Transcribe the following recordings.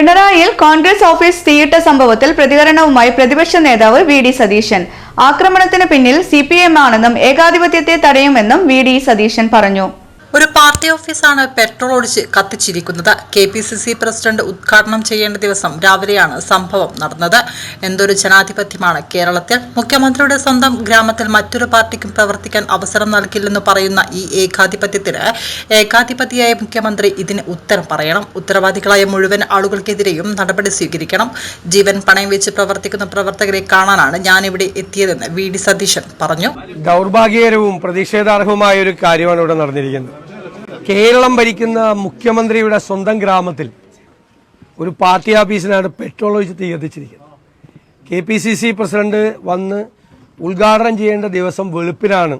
പിണറായിയിൽ Congress office തീയിട്ട സംഭവത്തിൽ പ്രതികരണവുമായി പ്രതിപക്ഷ നേതാവ് വി ഡി സതീശൻ. ആക്രമണത്തിന് പിന്നിൽ സി പി എം ആണെന്നും ഏകാധിപത്യത്തെ തടയുമെന്നും വി ഡി സതീശൻ പറഞ്ഞു. ഒരു പാർട്ടി ഓഫീസാണ് പെട്രോൾ ഒഴിച്ച് കത്തിച്ചിരിക്കുന്നത്. K P C C president ഉദ്ഘാടനം ചെയ്യേണ്ട ദിവസം രാവിലെയാണ് സംഭവം നടന്നത്. എന്തൊരു ജനാധിപത്യമാണ് കേരളത്തിൽ. മുഖ്യമന്ത്രിയുടെ സ്വന്തം ഗ്രാമത്തിൽ മറ്റൊരു പാർട്ടിക്കും പ്രവർത്തിക്കാൻ അവസരം നൽകില്ലെന്ന് പറയുന്ന ഈ ഏകാധിപത്യത്തിന് ഏകാധിപതിയായ മുഖ്യമന്ത്രി ഇതിന് ഉത്തരം പറയണം. ഉത്തരവാദികളായ മുഴുവൻ ആളുകൾക്കെതിരെയും നടപടി സ്വീകരിക്കണം. ജീവൻ പണയം വെച്ച് പ്രവർത്തിക്കുന്ന പ്രവർത്തകരെ കാണാനാണ് ഞാനിവിടെ എത്തിയതെന്ന് വി ഡി സതീശൻ പറഞ്ഞു. ദൗർഭാഗ്യകരവും പ്രതിഷേധാർഹവുമായ ഒരു കാര്യമാണ് ഇവിടെ നടന്നിരിക്കുന്നത്. കേരളം ഭരിക്കുന്ന മുഖ്യമന്ത്രിയുടെ സ്വന്തം ഗ്രാമത്തിൽ ഒരു പാർട്ടി ഓഫീസിനാണ് പെട്രോൾ ഒഴിച്ച് തീ കത്തിച്ചിരിക്കുന്നത് K P C C president വന്ന് ഉദ്ഘാടനം ചെയ്യേണ്ട ദിവസം വെളുപ്പിനാണ്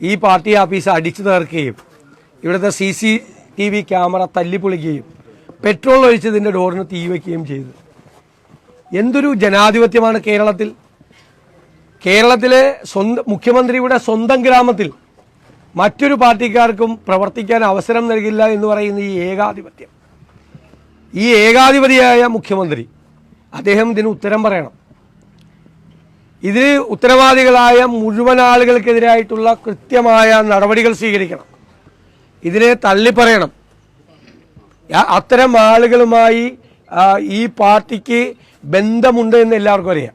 ഈ പാർട്ടി ഓഫീസ് അടിച്ചു തീർക്കുകയും ഇവിടുത്തെ C C T V camera തല്ലിപ്പൊളിക്കുകയും petrol ഒഴിച്ചതിന്റെ ഡോറിന് തീ വയ്ക്കുകയും ചെയ്തു. എന്തൊരു ജനാധിപത്യമാണ് കേരളത്തിൽ? കേരളത്തിലെ സ്വന്തം മുഖ്യമന്ത്രിയുടെ സ്വന്തം ഗ്രാമത്തിൽ മറ്റൊരു പാർട്ടിക്കാർക്കും പ്രവർത്തിക്കാൻ അവസരം നൽകില്ല എന്ന് പറയുന്ന ഈ ഏകാധിപത്യം. ഈ ഏകാധിപതിയായ മുഖ്യമന്ത്രി അദ്ദേഹം ഇതിന് ഉത്തരം പറയണം. ഇതിന് ഉത്തരവാദികളായ മുഴുവൻ ആളുകൾക്കെതിരായിട്ടുള്ള കൃത്യമായ നടപടികൾ സ്വീകരിക്കണം. ഇതിനെ തള്ളിപ്പറയണം. അത്തരം ആളുകളുമായി ഈ പാർട്ടിക്ക് ബന്ധമുണ്ട് എന്ന് എല്ലാവർക്കും അറിയാം.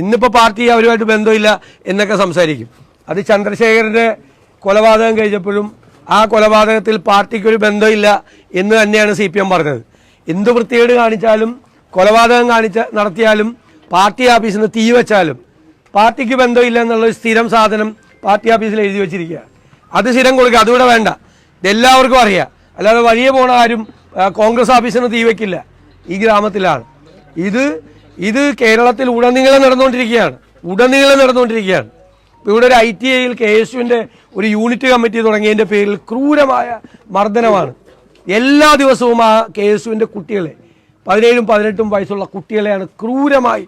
ഇന്നിപ്പോൾ പാർട്ടി അവരുമായിട്ട് ബന്ധമില്ല എന്നൊക്കെ സംസാരിക്കും. അത് ചന്ദ്രശേഖരന്റെ കൊലപാതകം കഴിഞ്ഞപ്പോഴും ആ കൊലപാതകത്തിൽ പാർട്ടിക്കൊരു ബന്ധമില്ല എന്ന് തന്നെയാണ് സി പി എം പറഞ്ഞത്. എന്ത് വൃത്തികേട് കാണിച്ചാലും കൊലപാതകം കാണിച്ച നടത്തിയാലും പാർട്ടി ഓഫീസിൽ നിന്ന് തീ വെച്ചാലും പാർട്ടിക്ക് ബന്ധമില്ല എന്നുള്ളൊരു സ്ഥിരം സാധനം പാർട്ടി ഓഫീസിൽ എഴുതി വെച്ചിരിക്കുക അത് സ്ഥിരം കൊടുക്കുക അതുകൂടെ വേണ്ട. ഇതെല്ലാവർക്കും അറിയാം. അല്ലാതെ വലിയ പോണ ആരും കോൺഗ്രസ് കോൺഗ്രസ് നിന്ന് തീ വെക്കില്ല. ഈ ഗ്രാമത്തിലാണ്. ഇത് ഇത് കേരളത്തിൽ ഉടനീളം നടന്നുകൊണ്ടിരിക്കുകയാണ്. ഉടനീളം നടന്നുകൊണ്ടിരിക്കുകയാണ്. ഇവിടെ ഒരു ഐ ടി ഐയിൽ കെ എസ് യുവിന്റെ ഒരു യൂണിറ്റ് കമ്മിറ്റി തുടങ്ങിയതിന്റെ പേരിൽ ക്രൂരമായ മർദ്ദനമാണ്. എല്ലാ ദിവസവും ആ കെ എസ് യുവിന്റെ കുട്ടികളെ പതിനേഴും പതിനെട്ടും വയസ്സുള്ള കുട്ടികളെയാണ് ക്രൂരമായി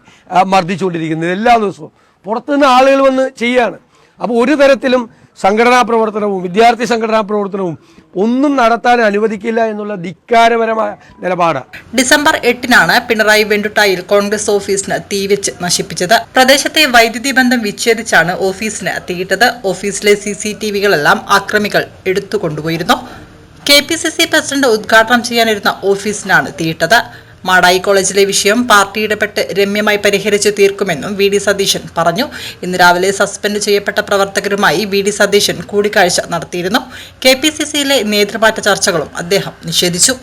മർദ്ദിച്ചുകൊണ്ടിരിക്കുന്നത് എല്ലാ ദിവസവും. പുറത്തുനിന്ന് ആളുകൾ വന്ന് ചെയ്യാണ്. അപ്പോൾ ഒരു തരത്തിലും സംഘടനാ പ്രവർത്തനവും വിദ്യാർത്ഥി സംഘടനാ പ്രവർത്തനവും ഒന്നും നടത്താൻ അനുവദിക്കില്ല എന്നുള്ള ധിക്കാരപരമായ നിലപാട്. ഡിസംബർ എട്ടിനാണ് പിണറായി വെണ്ടുട്ടായിൽ കോൺഗ്രസ് ഓഫീസിന് തീവെച്ച് നശിപ്പിച്ചത്. പ്രദേശത്തെ വൈദ്യുതി ബന്ധം വിച്ഛേദിച്ചാണ് ഓഫീസിന് തീയിട്ടത്. ഓഫീസിലെ സി സി ടി വികളെല്ലാം ആക്രമികൾ എടുത്തുകൊണ്ടുപോയിരുന്നു. K P C C president ഉദ്ഘാടനം ചെയ്യാനിരുന്ന ഓഫീസിനാണ് തീയിട്ടത്. മാടായി കോളേജിലെ വിഷയം പാർട്ടി ഇടപെട്ട് രമ്യമായി പരിഹരിച്ചു തീർക്കുമെന്നും വി ഡി സതീശൻ പറഞ്ഞു. ഇന്ന് രാവിലെ സസ്പെൻഡ് ചെയ്യപ്പെട്ട പ്രവർത്തകരുമായി വി ഡി സതീശൻ കൂടിക്കാഴ്ച നടത്തിയിരുന്നു. കെ പി സി സിയിലെ നേതൃമാറ്റ ചർച്ചകളും അദ്ദേഹം നിഷേധിച്ചു.